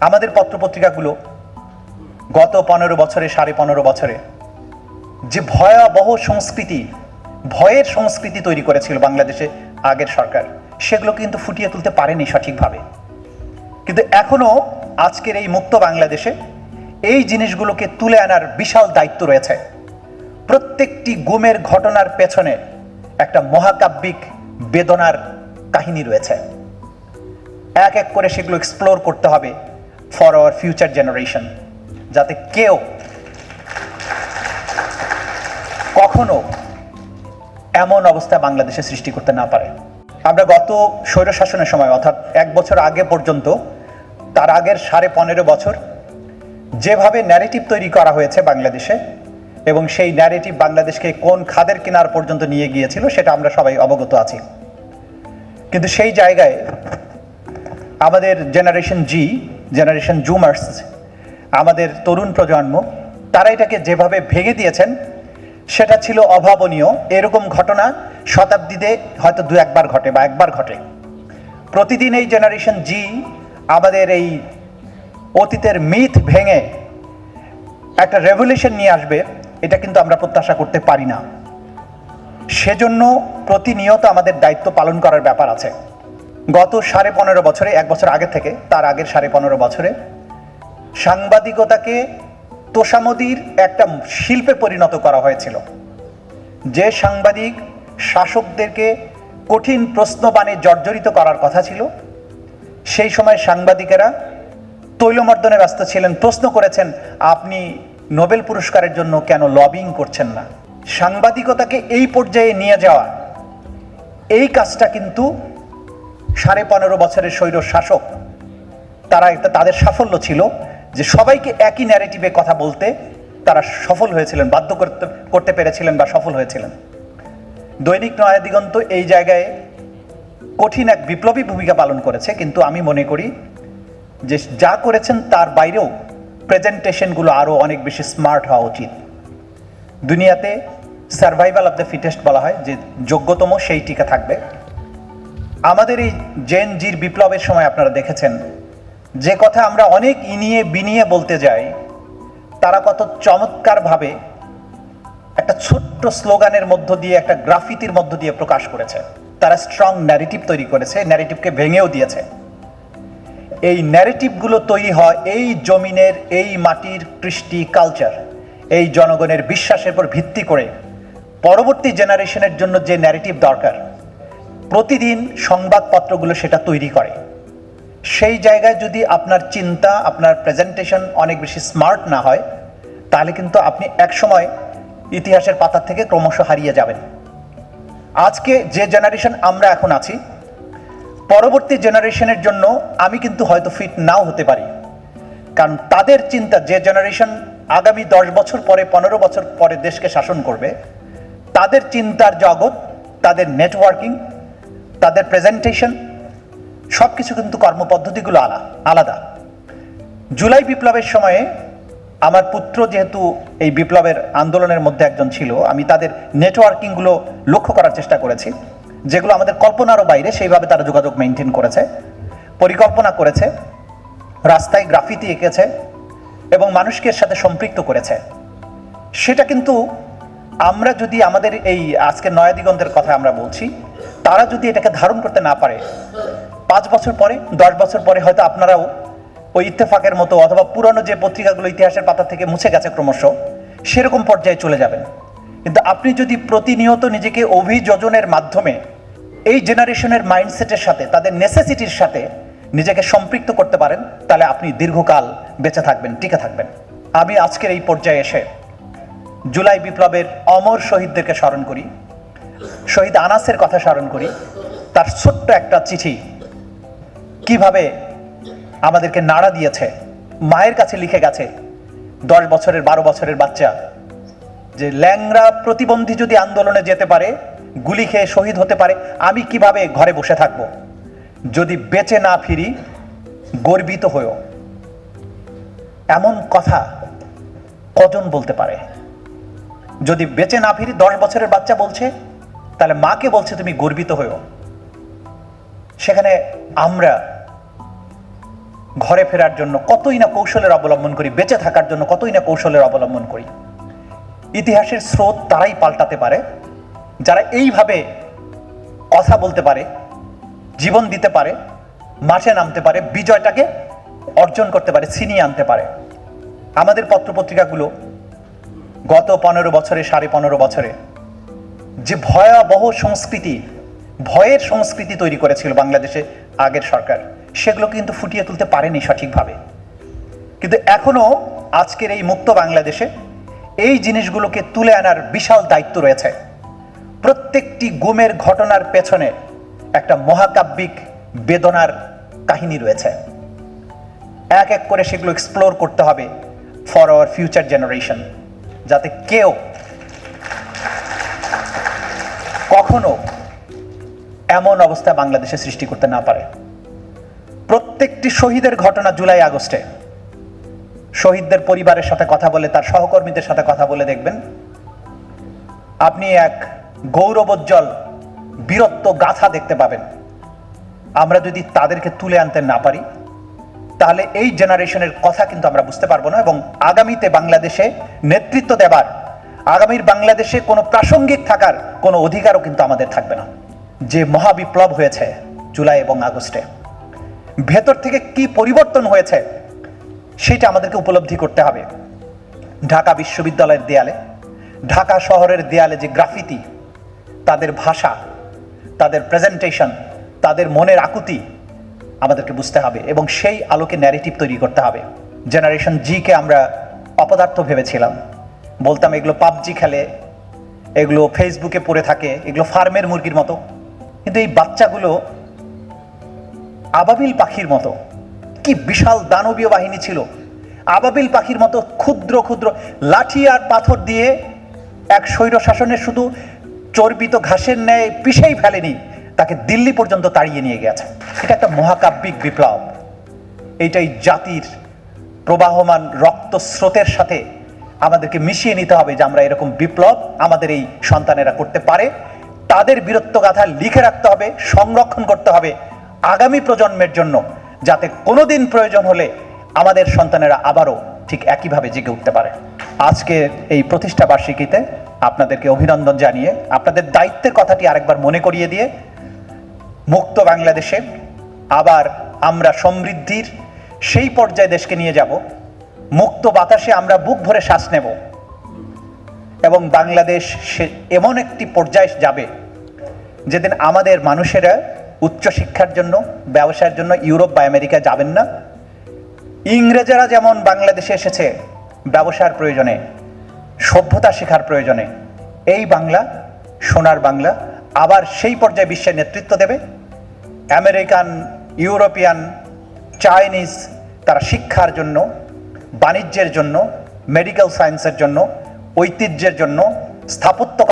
আমাদের পত্রপত্রিকাগুলো গত পনেরো বছরে, সাড়ে পনেরো বছরে যে ভয়াবহ সংস্কৃতি, ভয়ের সংস্কৃতি তৈরি করেছিল বাংলাদেশে আগের সরকার, সেগুলো কিন্তু ফুটিয়ে তুলতে পারেনি সঠিকভাবে। কিন্তু এখনও আজকের এই মুক্ত বাংলাদেশে এই জিনিসগুলোকে তুলে আনার বিশাল দায়িত্ব রয়েছে। প্রত্যেকটি গুমের ঘটনার পেছনে একটা মহাকাব্যিক বেদনার কাহিনী রয়েছে। এক এক করে সেগুলো এক্সপ্লোর করতে হবে। ফর আওয়ার ফিউচার জেনারেশন যাতে কেউ কখনো এমন অবস্থা বাংলাদেশে সৃষ্টি করতে না পারে। আমরা গত স্বৈরশাসনের সময়, অর্থাৎ এক বছর আগে পর্যন্ত, তার আগের সাড়ে পনেরো বছর, যেভাবে ন্যারেটিভ তৈরি করা হয়েছে বাংলাদেশে, এবং সেই ন্যারেটিভ বাংলাদেশকে কোন খাদের কিনার পর্যন্ত নিয়ে গিয়েছিল, সেটা আমরা সবাই অবগত আছি। কিন্তু সেই জায়গায় আমাদের জেনারেশন জি জেনারেশন জুমার্স, আমাদের তরুণ প্রজন্ম, তারা এটাকে যেভাবে ভেঙে দিয়েছেন, সেটা ছিল অভাবনীয়। এরকম ঘটনা শতাব্দীতে হয়তো দু একবার ঘটে বা একবার ঘটে। প্রতিদিন এই জেনারেশন জি আমাদের এই অতীতের মিথ ভেঙে একটা রেভলিউশন নিয়ে আসবে, এটা কিন্তু আমরা প্রত্যাশা করতে পারি না। সেজন্য প্রতিনিয়ত আমাদের দায়িত্ব পালন করার ব্যাপার আছে। গত সাড়ে পনেরো বছরে, এক বছর আগে থেকে, তার আগের সাড়ে পনেরো বছরে, সাংবাদিকতাকে তোষামদির একটা শিল্পে পরিণত করা হয়েছিল। যে সাংবাদিক শাসকদেরকে কঠিন প্রশ্নবাণে জর্জরিত করার কথা ছিল, সেই সময় সাংবাদিকেরা তৈলমর্দনে ব্যস্ত ছিলেন, প্রশ্ন করেছেন, আপনি নোবেল পুরস্কারের জন্য কেন লবিং করছেন না? সাংবাদিকতাকে এই পর্যায়ে নিয়ে যাওয়া, এই কাজটা কিন্তু সাড়ে পনেরো বছরের স্বৈর শাসক, তারা একটা তাদের সাফল্য ছিল যে সবাইকে একই ন্যারেটিভে কথা বলতে তারা সফল হয়েছিলেন, বাধ্য করতে করতে পেরেছিলেন বা সফল হয়েছিলেন। দৈনিক নয়া দিগন্ত এই জায়গায় কঠিন এক বিপ্লবী ভূমিকা পালন করেছে, কিন্তু আমি মনে করি যে যা করেছেন তার বাইরেও প্রেজেন্টেশনগুলো আরও অনেক বেশি স্মার্ট হওয়া উচিত। দুনিয়াতে সার্ভাইভাল অফ দ্য ফিটেস্ট বলা হয়, যে যোগ্যতম সেই টিকা থাকবে। আমাদের এই জেন জির বিপ্লবের সময় আপনারা দেখেছেন। যে কথা আমরা অনেক ইনিয়ে বিনিয়ে বলতে যাই, তারা কত চমৎকারভাবে একটা ছোট্ট স্লোগানের মধ্য দিয়ে, একটা গ্রাফিতির মধ্য দিয়ে প্রকাশ করেছে। তারা স্ট্রং ন্যারেটিভ তৈরি করেছে ন্যারেটিভকে ভেঙেও দিয়েছে। এই ন্যারেটিভগুলো তৈরি হয় এই জমিনের, এই মাটির কৃষ্টি কালচার এই জনগণের বিশ্বাসের উপর ভিত্তি করে। পরবর্তী জেনারেশনের জন্য যে ন্যারেটিভ দরকার প্রতিদিন সংবাদপত্রগুলো সেটা তৈরি করে। সেই জায়গায় যদি আপনার চিন্তা, আপনার প্রেজেন্টেশন অনেক বেশি স্মার্ট না হয়, তাহলে কিন্তু আপনি একসময় ইতিহাসের পাতা থেকে ক্রমশ হারিয়ে যাবেন। আজকে যে জেনারেশন আমরা এখন আছি, পরবর্তী জেনারেশনের জন্য আমি কিন্তু হয়তো ফিট নাও হতে পারি। কারণ তাদের চিন্তা যে জেনারেশন আগামী দশ বছর পরে, পনেরো বছর পরে দেশকে শাসন করবে, তাদের চিন্তার জগৎ, তাদের নেটওয়ার্কিং তাদের প্রেজেন্টেশন সব কিছু কিন্তু কর্মপদ্ধতিগুলো আলা, আলাদা। জুলাই বিপ্লবের সময়ে আমার পুত্র যেহেতু এই বিপ্লবের আন্দোলনের মধ্যে একজন ছিল, আমি তাদের নেটওয়ার্কিংগুলো লক্ষ্য করার চেষ্টা করেছি, যেগুলো আমাদের কল্পনারও বাইরে, সেইভাবে তারা যোগাযোগ মেনটেন করেছে, পরিকল্পনা করেছে, রাস্তায় গ্রাফিতি এঁকেছে এবং মানুষকে এর সাথে সম্পৃক্ত করেছে। সেটা কিন্তু আমরা যদি আমাদের এই আজকে নয়া দিগন্তের কথা আমরা বলছি তারা যদি এটাকে ধারণ করতে না পারে, পাঁচ বছর পরে, দশ বছর পরে হয়তো আপনারাও ওই ইত্তেফাকের মতো অথবা পুরনো যে পত্রিকাগুলো ইতিহাসের পাতা থেকে মুছে গেছে ক্রমশ, সেরকম পর্যায়ে চলে যাবেন। কিন্তু আপনি যদি প্রতিনিয়ত নিজেকে অভিযোজনের মাধ্যমে এই জেনারেশনের মাইন্ডসেটের সাথে, তাদের নেসেসিটির সাথে নিজেকে সম্পৃক্ত করতে পারেন, তাহলে আপনি দীর্ঘকাল বেঁচে থাকবেন, টিকে থাকবেন। আমি আজকের এই পর্যায়ে এসে জুলাই বিপ্লবের অমর শহীদদেরকে স্মরণ করি। শহীদ আনাসের কথা স্মরণ করি। তার ছোট্ট একটা চিঠি কীভাবে আমাদেরকে নাড়া দিয়েছে, মায়ের কাছে লিখে গেছে দশ বছরের, বারো বছরের বাচ্চা যে ল্যাংরা প্রতিবন্ধী যদি আন্দোলনে যেতে পারে, গুলি খেয়ে শহীদ হতে পারে, আমি কীভাবে ঘরে বসে থাকব? যদি বেঁচে না ফিরি, গর্বিত হয়েও। এমন কথা কজন বলতে পারে? যদি বেঁচে না ফিরি, দশ বছরের বাচ্চা বলছে তাহলে মাকে বলছে তুমি গর্বিত হয়েও। সেখানে আমরা ঘরে ফেরার জন্য কতই না কৌশলের অবলম্বন করি, বেঁচে থাকার জন্য কতই না কৌশলের অবলম্বন করি। ইতিহাসের স্রোত তারাই পাল্টাতে পারে, যারা এইভাবে কথা বলতে পারে, জীবন দিতে পারে, মাঠে নামতে পারে, বিজয়টাকে অর্জন করতে পারে, ছিনিয়ে আনতে পারে। আমাদের পত্রপত্রিকাগুলো গত পনেরো বছরে, সাড়ে পনেরো বছরে যে ভয়াবহ সংস্কৃতি, ভয়ের সংস্কৃতি তৈরি করেছিল বাংলাদেশে আগের সরকার, সেগুলো কিন্তু ফুটিয়ে তুলতে পারেনি সঠিকভাবে। কিন্তু এখনও আজকের এই মুক্ত বাংলাদেশে এই জিনিসগুলোকে তুলে আনার বিশাল দায়িত্ব রয়েছে। প্রত্যেকটি গুমের ঘটনার পেছনে একটা মহাকাব্যিক বেদনার কাহিনী রয়েছে। এক এক করে সেগুলো এক্সপ্লোর করতে হবে ফর আওয়ার ফিউচার জেনারেশন যাতে কেউ কখনো এমন অবস্থা বাংলাদেশে সৃষ্টি করতে না পারে। প্রত্যেকটি শহীদের ঘটনা জুলাই আগস্টে। শহীদদের পরিবারের সাথে কথা বলে, তার সহকর্মীদের সাথে কথা বলে দেখবেন। আপনি এক গৌরবোজ্জ্বল, বীরত্ব গাথা দেখতে পাবেন। আমরা যদি তাদেরকে তুলে আনতে না পারি, তাহলে এই জেনারেশনের কথা কিন্তু আমরা বুঝতে পারব না এবং আগামীতে বাংলাদেশে নেতৃত্ব দেবার আগামীর বাংলাদেশে কোনো প্রাসঙ্গিক থাকার কোনো অধিকারও কিন্তু আমাদের থাকবে না। যে মহাবিপ্লব হয়েছে জুলাই এবং আগস্টে, ভেতর থেকে কি পরিবর্তন হয়েছে সেটা আমাদেরকে উপলব্ধি করতে হবে। ঢাকা বিশ্ববিদ্যালয়ের দেয়ালে, ঢাকা শহরের দেয়ালে যে গ্রাফিতি, তাদের ভাষা, তাদের প্রেজেন্টেশন তাদের মনের আকুতি আমাদেরকে বুঝতে হবে এবং সেই আলোকে ন্যারেটিভ তৈরি করতে হবে। জেনারেশন জিকে আমরা অপদার্থ ভেবেছিলাম। বলতাম, এগুলো পাবজি খেলে, এগুলো ফেসবুকে পড়ে থাকে, এগুলো ফার্মের মুরগির মতো। কিন্তু এই বাচ্চাগুলো আবাবিল পাখির মতো। কি বিশাল দানবীয় বাহিনী ছিল। আবাবিল পাখির মতো ক্ষুদ্র ক্ষুদ্র লাঠি আর পাথর দিয়ে এক স্বৈর শাসনের শুধু চর্বিত ঘাসের ন্যায় পিষেই ফেলেনি, তাকে দিল্লি পর্যন্ত তাড়িয়ে নিয়ে গেছে। এটা একটা মহাকাব্যিক বিপ্লব। এইটাই জাতির প্রবাহমান রক্ত স্রোতের সাথে আমাদেরকে মিশিয়ে নিতে হবে যে আমরা এরকম বিপ্লব আমাদের এই সন্তানেরা করতে পারে। তাদের বীরত্বগাথা লিখে রাখতে হবে, সংরক্ষণ করতে হবে আগামী প্রজন্মের জন্য, যাতে কোনোদিন প্রয়োজন হলে আমাদের সন্তানেরা আবারও ঠিক একইভাবে জেগে উঠতে পারে। আজকের এই প্রতিষ্ঠা বার্ষিকীতে আপনাদেরকে অভিনন্দন জানিয়ে, আপনাদের দায়িত্বের কথাটি আরেকবার মনে করিয়ে দিয়ে, মুক্ত বাংলাদেশে আবার আমরা সমৃদ্ধির সেই পর্যায়ে দেশকে নিয়ে যাব। মুক্ত বাতাসে আমরা বুক ভরে শ্বাস নেব। এবং বাংলাদেশ সে এমন একটি পর্যায়ে যাবে, যেদিন আমাদের মানুষেরা উচ্চশিক্ষার জন্য, ব্যবসার জন্য ইউরোপ বা আমেরিকা যাবেন না। ইংরেজেরা যেমন বাংলাদেশে এসেছে, ব্যবসার প্রয়োজনে, সভ্যতা শেখার প্রয়োজনে, এই বাংলা, সোনার বাংলা, আবার সেই পর্যায়ে বিশ্বের নেতৃত্ব দেবে। আমেরিকান, ইউরোপিয়ান, চাইনিজ, তারা শিক্ষার জন্য বাণিজ্যের জন্য মেডিকেল সায়েন্সের জন্য ঐতিহ্যের জন্য স্থাপত্য